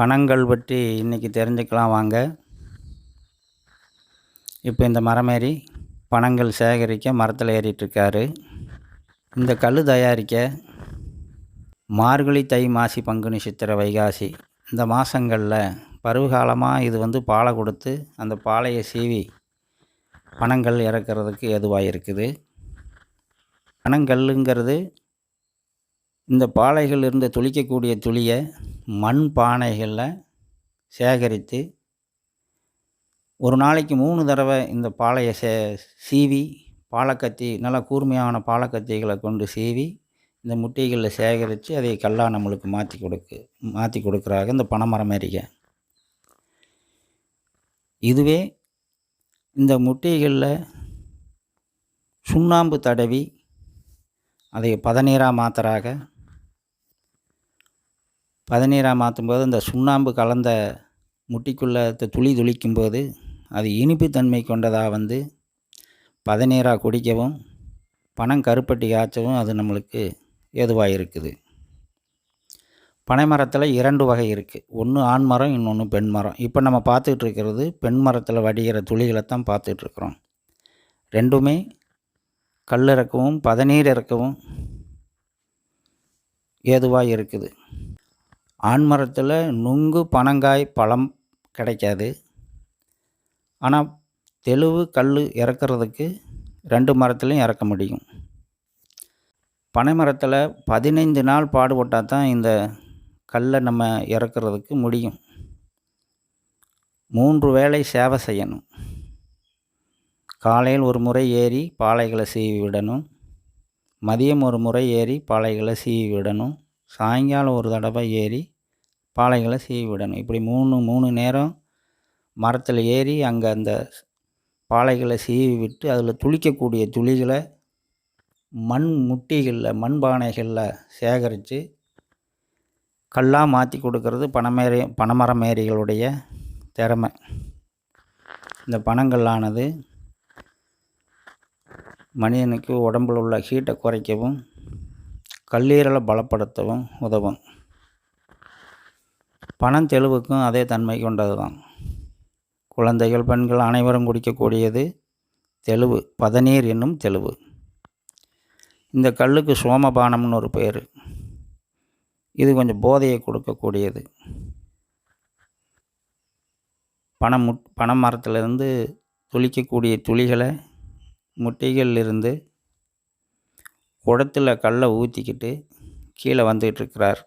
பனங்கள் பற்றி இன்றைக்கி தெரிஞ்சுக்கலாம் வாங்க. இப்போ இந்த மரம் பணங்கள் பனங்கள் சேகரிக்க மரத்தில் ஏறிட்டுருக்காரு. இந்த கல் தயாரிக்க மார்கழி தை மாசி பங்குனி சித்திரை வைகாசி இந்த மாதங்களில் பருவகாலமாக இது வந்து பாலை கொடுத்து அந்த பாலையை சீவி பனங்கள் இறக்கிறதுக்கு ஏதுவாக இருக்குது பனங்கல்லுங்கிறது இந்த பாலைகள் இருந்து துளிக்கக்கூடிய துளியை மண் பானைகளில் சேகரித்து ஒரு நாளைக்கு மூணு தடவை இந்த பாலையை சே சீவி பாலக்கத்தி நல்லா கூர்மையான பாலக்கத்திகளை கொண்டு சீவி இந்த முட்டைகளில் சேகரித்து அதை கல்லாக நம்மளுக்கு மாற்றி கொடுக்கு மாற்றி கொடுக்குறாங்க இந்த பனைமரம் மாரிக இதுவே இந்த முட்டைகளில் சுண்ணாம்பு தடவி அதை பதநீராக மாற்றுறாங்க பதநீராக மாற்றும்போது இந்த சுண்ணாம்பு கலந்த முட்டிக்குள்ளே துளி துளிக்கும் போது அது இனிப்பு தன்மை கொண்டதாக வந்து பதநீராக குடிக்கவும் பனம் கருப்பட்டி காய்ச்சவும் அது நம்மளுக்கு ஏதுவாக இருக்குது. பனை மரத்தில் இரண்டு வகை இருக்குது ஒன்று ஆண் மரம் இன்னொன்று பெண் மரம் இப்போ நம்ம பார்த்துக்கிட்டு இருக்கிறது பெண் மரத்தில் வடிகிற துளிகளை தான் பார்த்துட்ருக்குறோம் ரெண்டுமே கல் இறக்கவும் பதநீர் இறக்கவும் ஏதுவாக இருக்குது. ஆண்மரத்தில் நுங்கு பனங்காய் பழம் கிடைக்காது. ஆனால் தெளிவு கல் இறக்கிறதுக்கு ரெண்டு மரத்துலையும் இறக்க முடியும். பனை மரத்தில் பதினைந்து நாள் பாடுபட்டால் தான் இந்த கல்லை நம்ம இறக்கிறதுக்கு முடியும். மூன்று வேளை சேவை செய்யணும். காலையில் ஒரு முறை ஏறி பாலைகளை சீவி விடணும். மதியம் ஒரு முறை ஏறி பாலைகளை சீவி விடணும். சாயங்காலம் ஒரு தடவை ஏறி பாலைகளை சீவி விடணும் இப்படி மூணு மூணு நேரம் மரத்தில் ஏறி அங்கே அந்த பாலைகளை சீவி விட்டு அதில் துளிக்கக்கூடிய துளிகளை மண் முட்டிகளில் மண் பானைகளில் சேகரித்து கல்லாக மாற்றி கொடுக்கறது பனமேரி பனைமரமேரிகளுடைய திறமை. இந்த பனங்கல்லானது மனிதனுக்கு உடம்பில் உள்ள ஹீட்டை குறைக்கவும் கல்லீரலை பலப்படுத்தவும் உதவும். பணம் தெளிவுக்கும் அதே தன்மை கொண்டது தான் குழந்தைகள் பெண்கள் அனைவரும் குடிக்கக்கூடியது தெளிவு பதநீர் என்னும் தெளிவு. இந்த கல்லுக்கு சோமபானம்னு ஒரு பேர் இது கொஞ்சம் போதையை கொடுக்கக்கூடியது. பனை முட் பனை மரத்துலேருந்து துளிக்கக்கூடிய துளிகளை முட்டைகளிலிருந்து குடத்தில் கல்லை ஊற்றிக்கிட்டு கீழே வந்துகிட்ருக்கிறார்.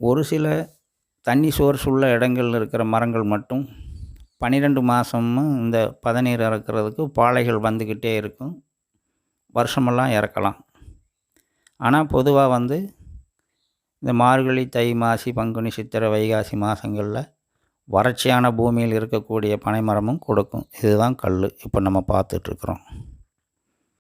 ஒரு சில தண்ணி சோர்ஸ் உள்ள இடங்களில் இருக்கிற மரங்கள் மட்டும் பன்னிரெண்டு மாதமும் இந்த பதநீர் இறக்கிறதுக்கு பாலைகள் வந்துக்கிட்டே இருக்கும். வருஷமெல்லாம் இறக்கலாம். ஆனால் பொதுவாக வந்து இந்த மார்கழி தை மாசி பங்குனி சித்திரை வைகாசி மாதங்களில் வறட்சியான பூமியில் இருக்கக்கூடிய பனைமரமும் கொடுக்கும். இதுதான் கல் இப்போ நம்ம பார்த்துட்ருக்குறோம்